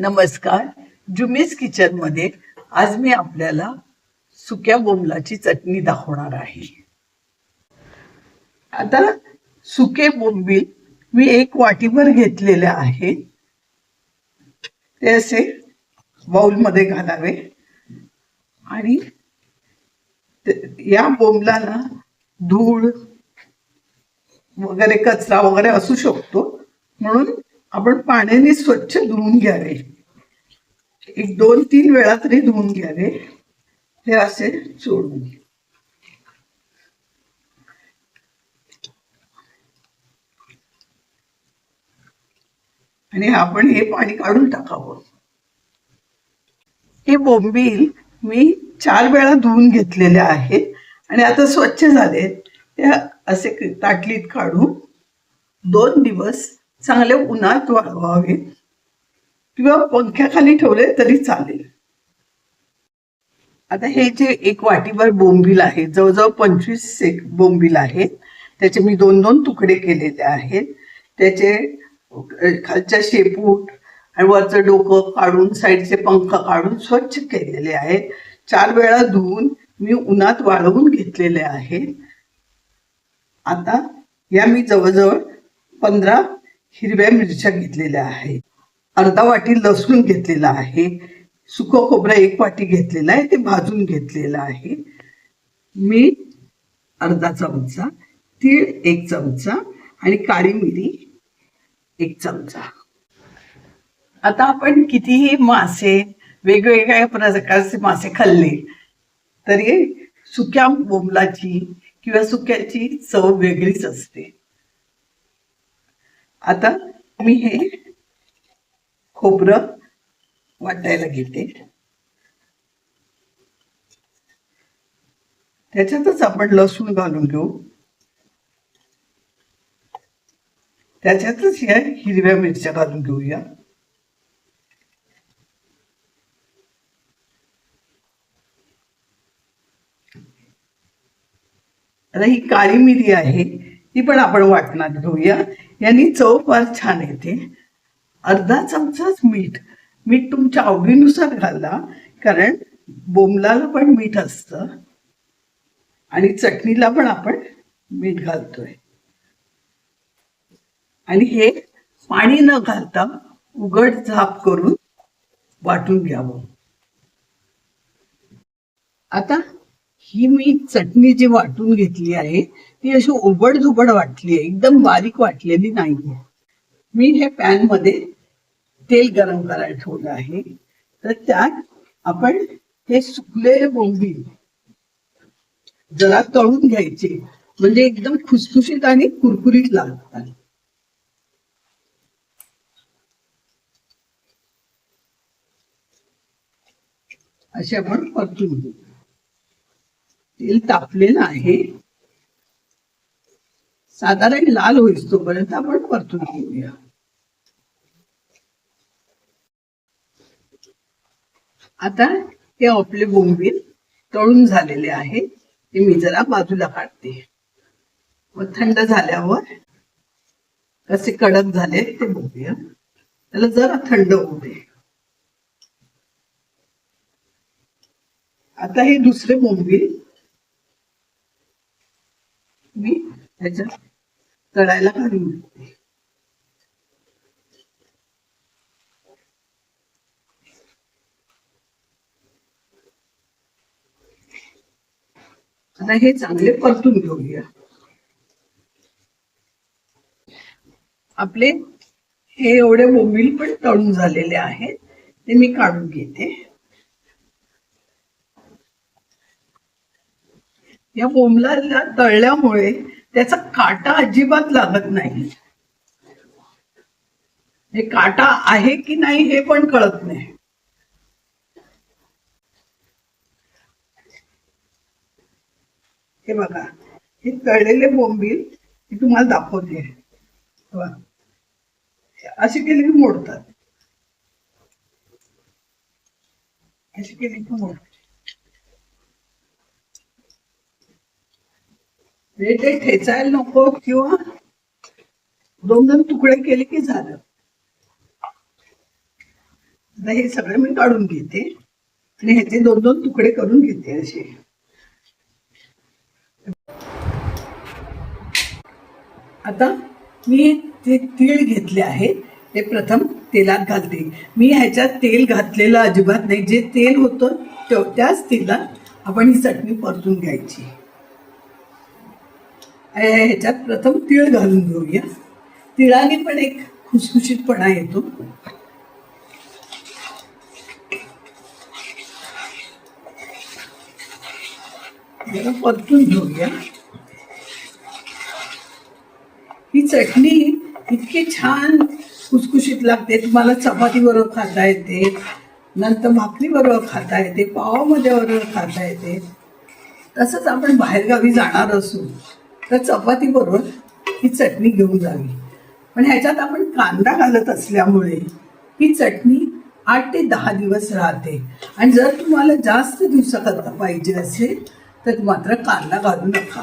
नमस्कार. जुमीस किचनमध्ये आज मी आपल्याला सुक्या बोंबलाची चटणी दाखवणार आहे. आता सुके बोंबील मी एक वाटीभर घेतलेले आहे. ते असे बाउलमध्ये घालावे. आणि या बोंबलाला धूळ वगैरे कचरा वगैरे असू शकतो. म्हणून आपण पाण्याने स्वच्छ धुवून घ्यावे. एक दोन तीन वेळा तरी धुवून घ्यावे. हे असे सोडून. आणि आपण हे पाणी काढून टाकावं. हे बोंबील मी चार वेळा धुवून घेतलेले आहेत. आणि आता स्वच्छ झाले ते असे ताटलीत काढून दोन दिवस चांगले उन्हात वाळवावे किंवा पंख्याखाली ठेवले तरी चालेल. आता हे जे एक वाटीभर बोंबील आहे जवळजवळ पंचवीस एक बोंबील आहेत त्याचे मी दोन दोन तुकडे केलेले आहेत. त्याचे खालच्या शेपूट आणि वरचं डोकं काढून साईडचे पंख काढून स्वच्छ केलेले आहेत. चार वेळा धुवून मी उन्हात वाळवून घेतलेले आहेत. आता या मी जवळजवळ पंधरा हिरव्या मिरच्या घेतलेल्या आहेत. अर्धा वाटी लसूण घेतलेला आहे. सुकं खोबरं एक वाटी घेतलेलं आहे. ते भाजून घेतलेलं आहे. मीठ अर्धा चमचा तीळ एक चमचा आणि काळी मिरी एक चमचा. आता आपण कितीही मासे वेगवेगळ्या प्रकारचे मासे खाल्ले तरी सुक्या बोंबलाची किंवा सुक्याची चव वेगळीच असते. आता मी हे खोबरं वाटायला घेते. त्याच्यातच आपण लसूण घालून घेऊ. त्याच्यातच या हिरव्या मिरच्या घालून घेऊया. आता ही काळी मिरी आहे. ती पण आपण वाटणार घेऊया. यांनी चव फार छान येते. अर्धा चमचाच मीठ. मीठ तुमच्या आवडीनुसार घाला कारण बोंबलाला पण मीठ असतं. आणि चटणीला पण आपण मीठ घालतोय. आणि हे पाणी न घालता उघड झाप करून वाटून घ्यावं. आता ही मी चटणी जी वाटून घेतली आहे ती अशी ओबड धुबड वाटली आहे एकदम बारीक वाटलेली नाहीये. मी हे पॅनमध्ये तेल गरम करायला ठेवलं आहे. तर त्यात आपण हे सुकलेले बोंबील जरा तळून घ्यायचे. म्हणजे एकदम खुसखुशीत आणि कुरकुरीत लागतात. असे आपण परतून घेऊ. तेल तापलेलं आहे. साधारण लाल होईस तोपर्यंत आपण परतून घेऊया. आता हे आपले बोंबील तळून झालेले आहे. ते मी जरा बाजूला काढते. व थंड झाल्यावर कसे कडक झाले ते बघूया. त्याला जरा थंड होऊ दे. आता हे दुसरे बोंबील मी त्याच्या तळायला घालून घेते आता हे चांगले परतून घेऊया. आपले हे एवढे बोंबील पण तळून झालेले आहेत ते मी काढून घेते. या बोंबलाला तळल्यामुळे त्याचा काटा अजिबात लागत नाही. हे काटा आहे की नाही हे पण कळत नाही. हे बघा हे तळलेले बोंबील मी तुम्हाला दाखवते. अशी केली की मोडतात. अशी केली की मोडतात. म्हणजे ते ठेचायला नको किंवा दोन दोन तुकडे केले की झालं. आता हे सगळं मी काढून घेते आणि ह्याचे दोन दोन तुकडे करून घेते असे. आता मी ते तीळ घेतले आहे ते प्रथम तेलात घालते. मी ह्याच्यात तेल घातलेलं अजिबात नाही. जे तेल होतं त्याच तेलात आपण ही चटणी परतून घ्यायची. ह्याच्यात प्रथम तीळ घालून घेऊया. तिळाने पण एक खुसखुशीतपणा येतो. परतून घेऊया. ही चटणी इतकी छान खुसखुशीत लागते. तुम्हाला चपाती बरोबर खाता येते. नंतर भाकरी बरोबर खाता येते. पावामध्ये बरोबर खाता येते. तसंच आपण बाहेरगावी जाणार असू. तर चपाती बरोबर ही चटणी घेऊन जावी. पण ह्याच्यात आपण कांदा घालत असल्यामुळे ही चटणी आठ ते दहा दिवस राहते. आणि जर तुम्हाला जास्त दिवसाकरता पाहिजे असेल तर मात्र कांदा घालू नका.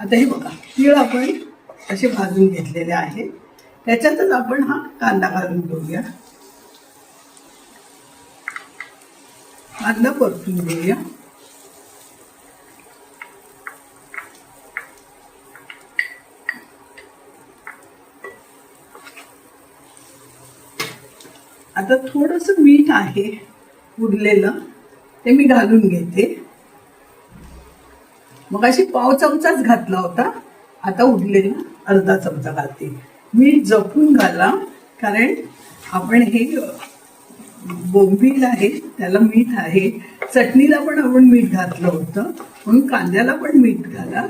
आता हे बघा तीळ आपण असे भाजून घेतलेले आहे. त्याच्यातच आपण हा कांदा घालून घेऊया. कांदा परतून घेऊया. आता थोडस मीठ आहे उरलेलं ते मी घालून घेते. मग अशी पाव चमचाच घातला होता आता उरलेला अर्धा चमचा घालते. मीठ जपून घाला कारण आपण हे बोंबील आहे त्याला मीठ आहे. चटणीला पण आपण मीठ घातलं होतं म्हणून कांद्याला पण मीठ घाला.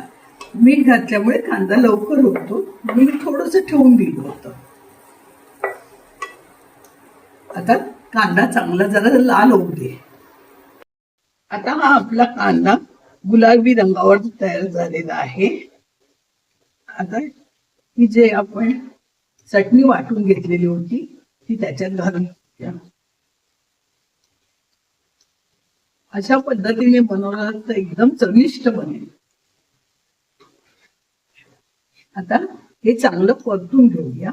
मीठ घातल्यामुळे कांदा लवकर होतो मी थोडंसं ठेवून दिलं होतं. आता कांदा चांगला जरा लाल होऊ दे. आता हा आपला कांदा गुलाबी रंगावर तयार झालेला आहे. आता ही जे आपण चटणी वाटून घेतलेली होती ती त्याच्यात घालून अशा पद्धतीने बनवला तर एकदम चविष्ट बनेल. आता हे चांगलं परतून घेऊया.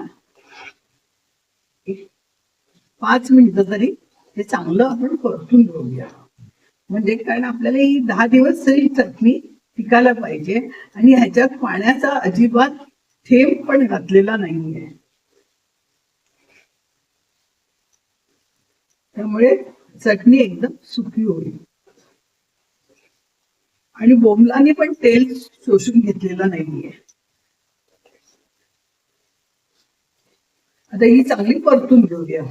पाच मिनिटं तरी हे चांगलं आपण परतून घेऊया. म्हणजे कारण आपल्याला ही दहा दिवस तरी चटणी टिकायला पाहिजे आणि ह्याच्यात पाण्याचा अजिबात थेंब पण घातलेला नाहीये. त्यामुळे चटणी एकदम सुकी होईल. आणि बोंबलाने पण तेल शोषून घेतलेलं नाहीये. आता ही चांगली परतून घेऊया.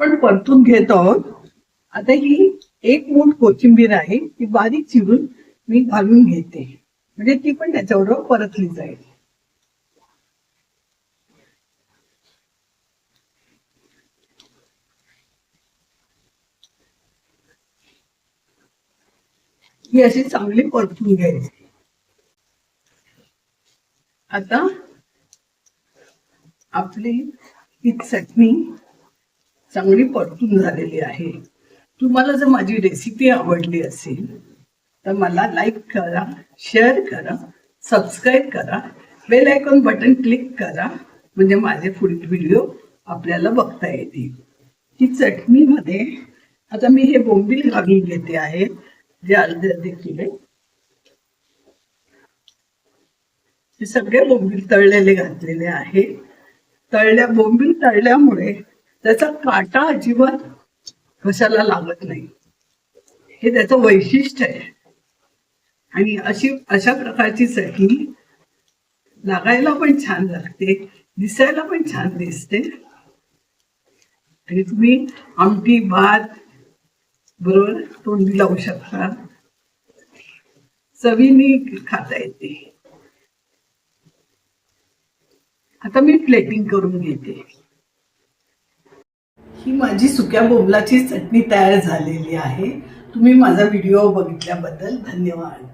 पण परतून घेत आहोत. आता ही एक मूठ कोथिंबीर आहे ती बारीक चिरून मी घालून घेते. म्हणजे ती पण त्याच्याबरोबर परतली जाईल. ही अशी चांगली परतून घ्यायची. आता आपली ही चटणी चांगली परतून झालेली आहे. तुम्हाला जर माझी रेसिपी आवडली असेल तर मला लाईक करा शेअर करा सबस्क्राईब करा बेल आयकॉन बटन क्लिक करा म्हणजे माझे पुढील व्हिडिओ आपल्याला बघता येतील. ही चटणीमध्ये आता मी हे बोंबील घालून घेते आहे. जे अर्धे अर्धे किलो हे सगळे बोंबील तळलेले घातलेले आहे. तळल्या बोंबील तळल्यामुळे त्याचा काटा अजिबात कशाला लागत नाही. हे त्याचं वैशिष्ट्य आहे. आणि अशी अशा प्रकारची चटणी लागायला पण छान लागते दिसायला पण छान दिसते. आणि तुम्ही आमटी भात बरोबर तोंडी लावू शकता. चवीने खाता येते. आता मी प्लेटिंग करून घेते. ही माझी सुक्या बोबलाची चटणी तयार झालेली आहे. तुम्ही माझा व्हिडिओ बघितल्याबद्दल धन्यवाद.